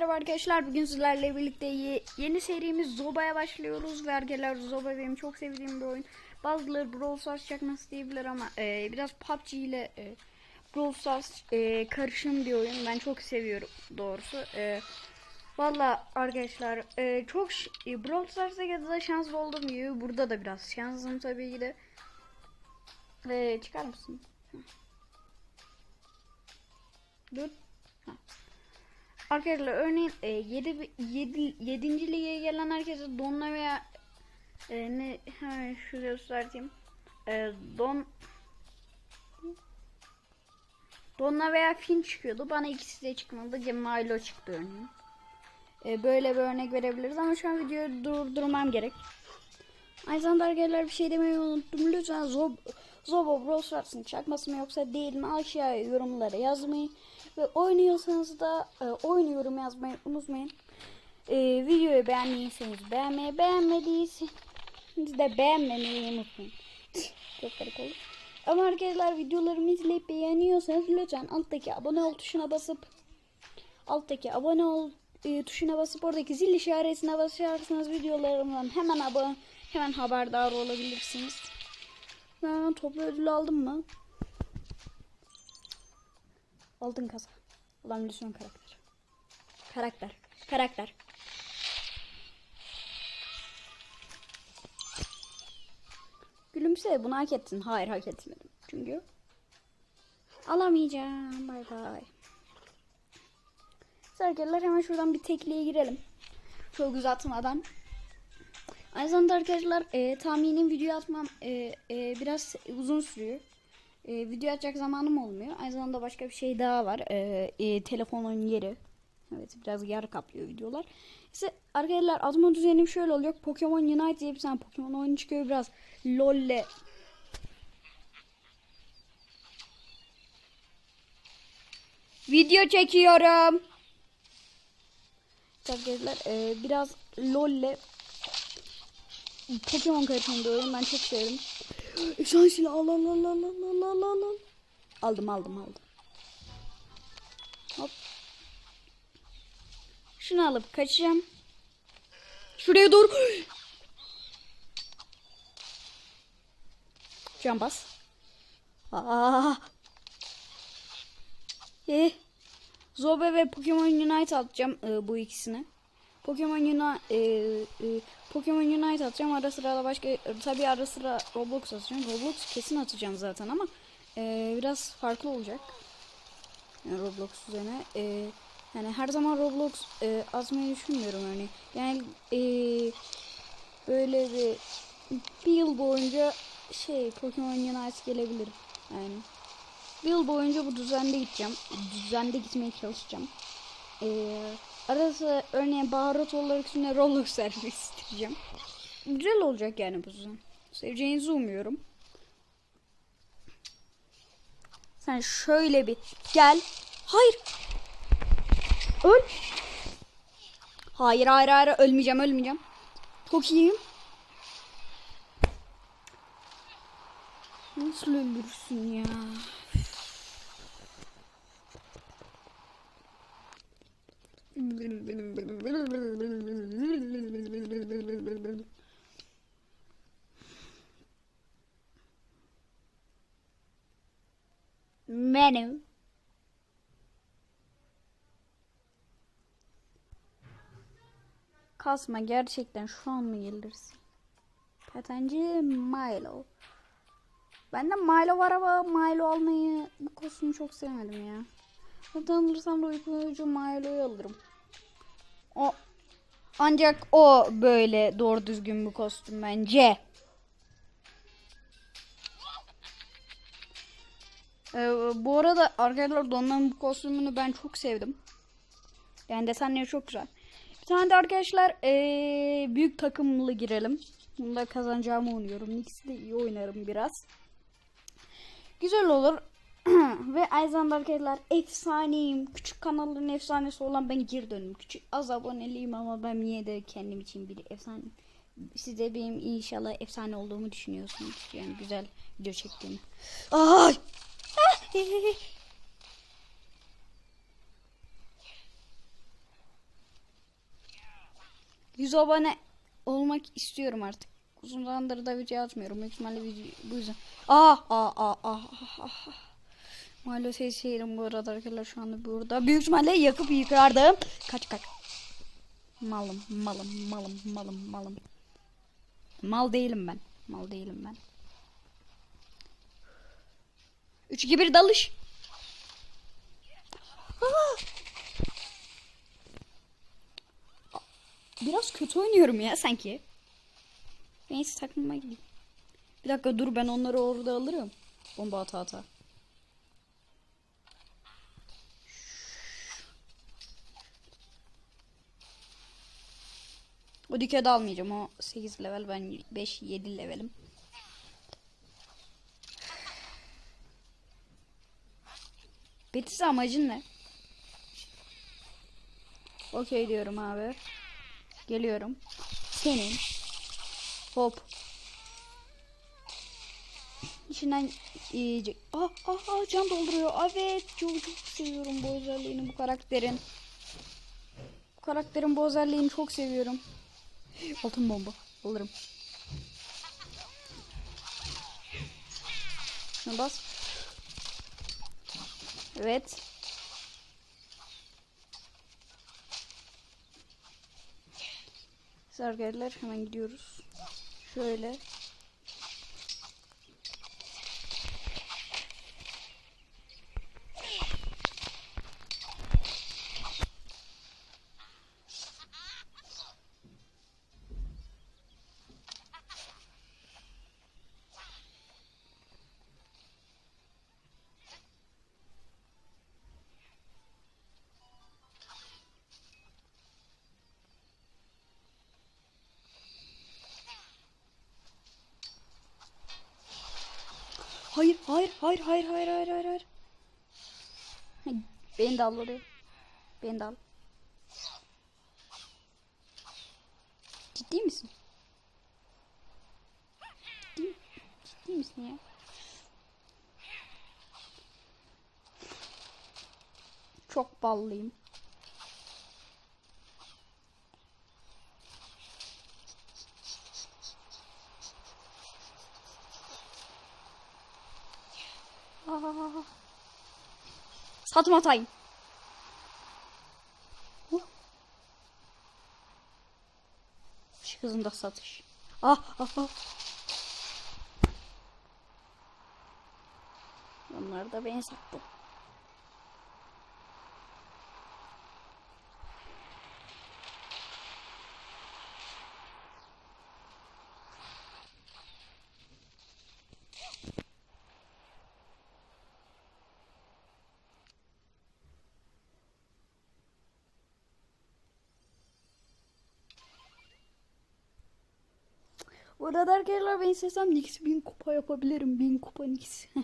merhaba arkadaşlar. Bugün sizlerle birlikte ye- yeni serimiz Zoba'ya başlıyoruz. Ve arkadaşlar Zoba benim çok sevdiğim bir oyun. Bazıları Brawl Stars çakması diyebilir ama e, biraz PUBG ile e, Brawl Stars e, karışım bir oyun. Ben çok seviyorum doğrusu. E, Valla arkadaşlar e, çok e, Brawl Stars'a ya da şanslı oldum gibi. Burada da biraz şanslıyım tabii ki de. E, çıkar mısın? Dur. Arkadaşlar örneğin e, 7 7 7. lige gelen herkese donla veya e, ne hemen şuraya göstereyim. E, don Donla veya Fin çıkıyordu. Bana ikisi de çıkmadı. Gemilo çıktı örneğin. E, böyle bir örnek verebiliriz ama şu an videoyu durdurmam gerek. Aynı zamanda arkadaşlar bir şey demeyi unuttum. Lütfen Zob Zobo Brawl Stars'ın çakması mı yoksa değil mi aşağıya yorumlara yazmayı ve oynuyorsanız da e, oyun yorum yazmayı unutmayın. E, videoyu beğendiyseniz beğenmeyi beğenmediyseniz de beğenmemeyi unutmayın. Çok garip oldu. Ama arkadaşlar videolarımı izleyip beğeniyorsanız lütfen alttaki abone ol tuşuna basıp alttaki abone ol e, tuşuna basıp oradaki zil işaretine basarsanız videolarımdan hemen abone hemen haberdar olabilirsiniz. Ben toplu ödül aldım mı? Aldın kasa. Ulan lütfen karakter. Karakter. Karakter. Gülümse bunu hak ettin. Hayır hak etmedim. Çünkü alamayacağım. Bay bay. Sergeler hemen şuradan bir tekliğe girelim. Çok uzatmadan. Aynı zamanda arkadaşlar e, tahminim video atmam e, e, biraz uzun sürüyor. E, video atacak zamanım olmuyor. Aynı zamanda başka bir şey daha var. E, e, telefonun yeri. Evet biraz yer kaplıyor videolar. İşte arkadaşlar atma düzenim şöyle oluyor. Pokemon Unite diye bir tane Pokemon oyunu çıkıyor biraz. LoL'le Video çekiyorum. Arkadaşlar e, biraz LoL'le Pokemon karışımı bir oyun. Ben çok severim. Silah al al al al al al al al. Aldım aldım aldım. Hop. Şunu alıp kaçacağım. Şuraya doğru. Can bas. Aa. Eh. Zobe ve Pokemon Unite atacağım e, bu ikisini. Pokemon Unite e, e, Pokemon Unite atacağım. Ara sıra da başka tabii ara sıra Roblox atacağım. Roblox kesin atacağım zaten ama e, biraz farklı olacak. Yani Roblox üzerine e, yani her zaman Roblox e, atmayı düşünmüyorum yani. Yani e, böyle bir bir yıl boyunca şey Pokemon Unite gelebilir. Yani bir yıl boyunca bu düzende gideceğim. Düzende gitmeye çalışacağım. Ee, arası örneğin baharat olarak üstüne Roblox servis istireceğim. Güzel olacak yani bu düzen. Seveceğinizi umuyorum. Sen şöyle bir gel. Hayır. Öl. Hayır hayır hayır ölmeyeceğim ölmeyeceğim. Çok iyiyim. Nasıl öldürürsün ya? Menü. Kasma gerçekten şu an mı gelirsin? Patenci Milo. Ben de Milo var ama Milo almayı bu kostümü çok sevmedim ya. Zaten alırsam da uykucu Milo'yu alırım. O ancak o böyle doğru düzgün bir kostüm bence. Ee, bu arada arkadaşlar Don'un bu kostümünü ben çok sevdim. Yani desenleri çok güzel. Bir tane de arkadaşlar ee, büyük takımlı girelim. Bunda kazanacağımı umuyorum. İkisi de iyi oynarım biraz. Güzel olur. Ve aynı zamanda efsaneyim. Küçük kanalların efsanesi olan ben geri döndüm. Küçük az aboneliyim ama ben yine de kendim için bir efsane. Siz de benim inşallah efsane olduğumu düşünüyorsunuz. Yani güzel video çektiğimi. Ay! 100 abone olmak istiyorum artık. Uzun zamandır da video atmıyorum. Büyük ihtimalle video bu yüzden. Ah ah ah ah ah, ah. Maalesef şeyim bu arada arkadaşlar şu anda burada. Büyük ihtimalle yakıp yıkardım. Kaç kaç. Malım malım malım malım malım. Mal değilim ben. Mal değilim ben. 3 2 1 dalış. Ah! Biraz kötü oynuyorum ya sanki. Neyse takımıma gideyim. Bir dakika dur ben onları orada alırım. Bomba ata ata. O de almayacağım. O 8 level ben 5 7 levelim. Betis amacın ne? Okey diyorum abi. Geliyorum. Senin. Hop. İçinden iyice. Ah ah ah can dolduruyor. Evet çok çok seviyorum bu özelliğini bu karakterin. Bu karakterin bu özelliğini çok seviyorum. Altın bomba. Alırım. Şuna bas. Evet. Sargeller hemen gidiyoruz. Şöyle. Hayır, hayır, hayır, hayır, hayır, hayır, hayır, hayır. Beni de al oraya. Beni de al. Ciddi misin? Ciddi, ciddi misin ya? Çok ballıyım. Aa. Satım atayım. Huh. Işık hızında satış. Ah ah ah. Onlar da beni sattı. Bu arada arkadaşlar ben istesem Nix bin kupa yapabilirim. Bin kupa Nix.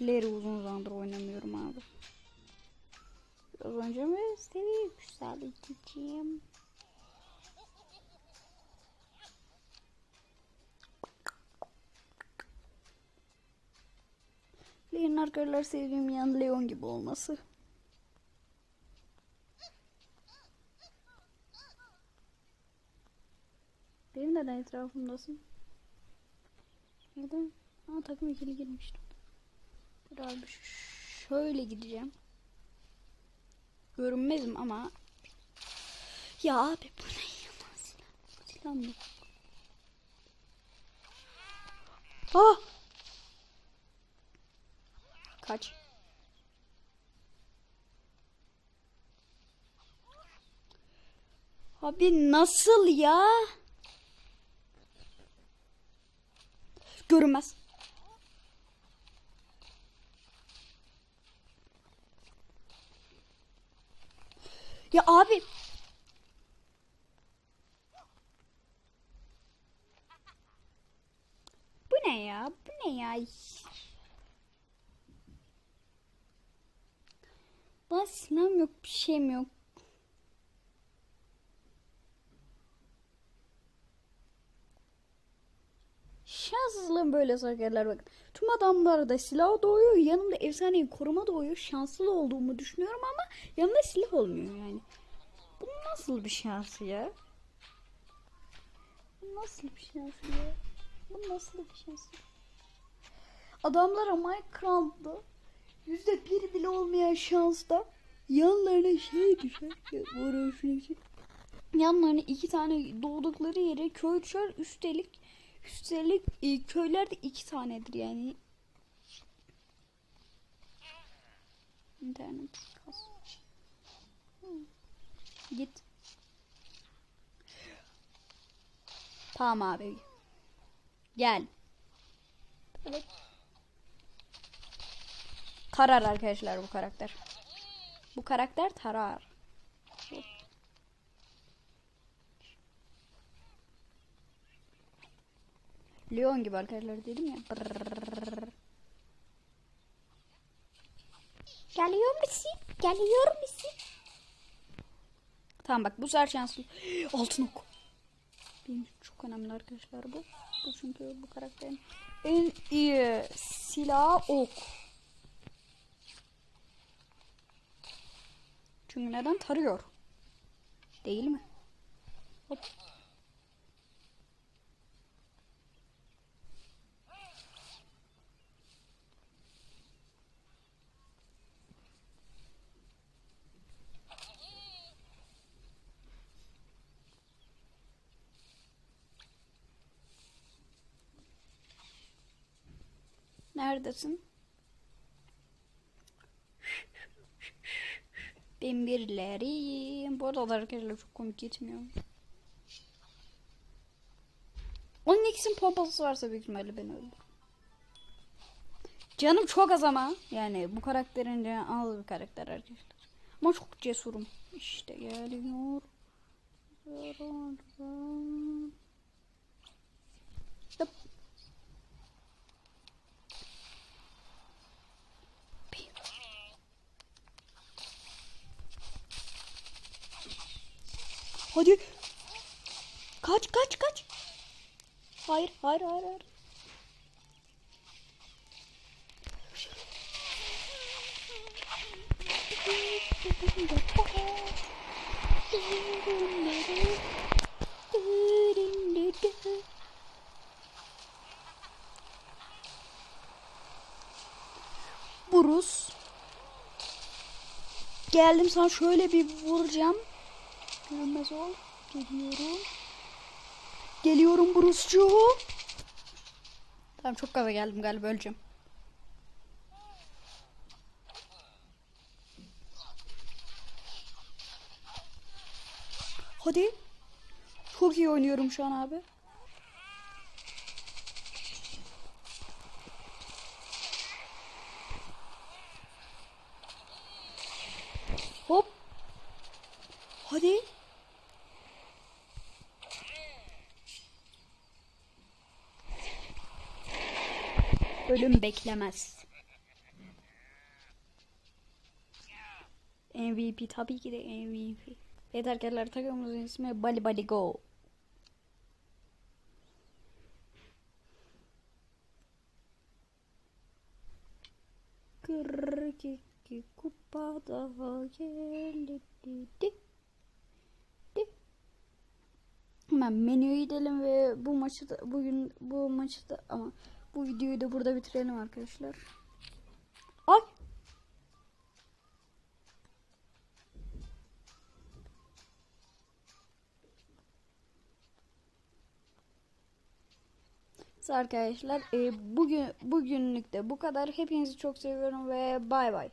Leri uzun Leon arkadaşlar sevdiğim yan Leon gibi olması. Benim neden etrafımdasın? Neden? Aa takım ikili girmiştim. Biraz bir şöyle gideceğim. Görünmezim ama ya abi bu ne ya silah, silah mı? Ah! Kaç. Abi nasıl ya? Görünmez. Ya abi. Bu ne ya? Bu ne ya? Silahım yok, bir şeyim yok. Şanssızlığım böyle sakarlar bak. Tüm adamlar da silah doğuyor. Yanımda efsanevi koruma doğuyor. Şanslı olduğumu düşünüyorum ama yanımda silah olmuyor yani. Bu nasıl bir şans ya? Bu nasıl bir şans ya? Bu nasıl bir şans ya? Adamlara Minecraft'ta yüzde bir bile olmayan şansta yanlarına şey düşer. Ya, şunu şey. Yanlarına iki tane doğdukları yere köy düşer. Üstelik üstelik e, köylerde iki tanedir yani. İnternet. Git. Tamam abi. Gel. Evet. Tarar arkadaşlar bu karakter. Bu karakter tarar. Leon gibi arkadaşlar dedim ya. Brrrr. Geliyor musun? Geliyor musun? Tamam bak bu sefer şanslı. Altın ok. Benim çok önemli arkadaşlar bu. Bu çünkü bu karakterin en iyi silahı ok. Çünkü neden tarıyor? Değil mi? Hop. Neredesin? Ben birileriyim. Bu arada arkadaşlar çok komik gitmiyor. Onun ikisinin pompalısı varsa büyük ihtimalle beni öldür. Canım çok az ama. Yani bu karakterin canı az bir karakter arkadaşlar. Ama çok cesurum. İşte geliyor. Hadi. Kaç kaç kaç. Hayır hayır hayır hayır. Buruz. Geldim sana şöyle bir vuracağım. Görünmez ol. Geliyorum. Geliyorum Bruce'cu. Tamam çok gaza geldim galiba öleceğim. Hadi. Çok iyi oynuyorum şu an abi. Hop. Hadi. Ölüm beklemez. MVP tabii ki de MVP. Evet arkadaşlar takımımızın ismi Bali Bali Go. Kırk iki kupa daha geldi. Di, di. Di. Hemen menüye gidelim ve bu maçı da bugün bu maçı da ama bu videoyu da burada bitirelim arkadaşlar. Ay. Arkadaşlar e, bugün bugünlük de bu kadar. Hepinizi çok seviyorum ve bay bay.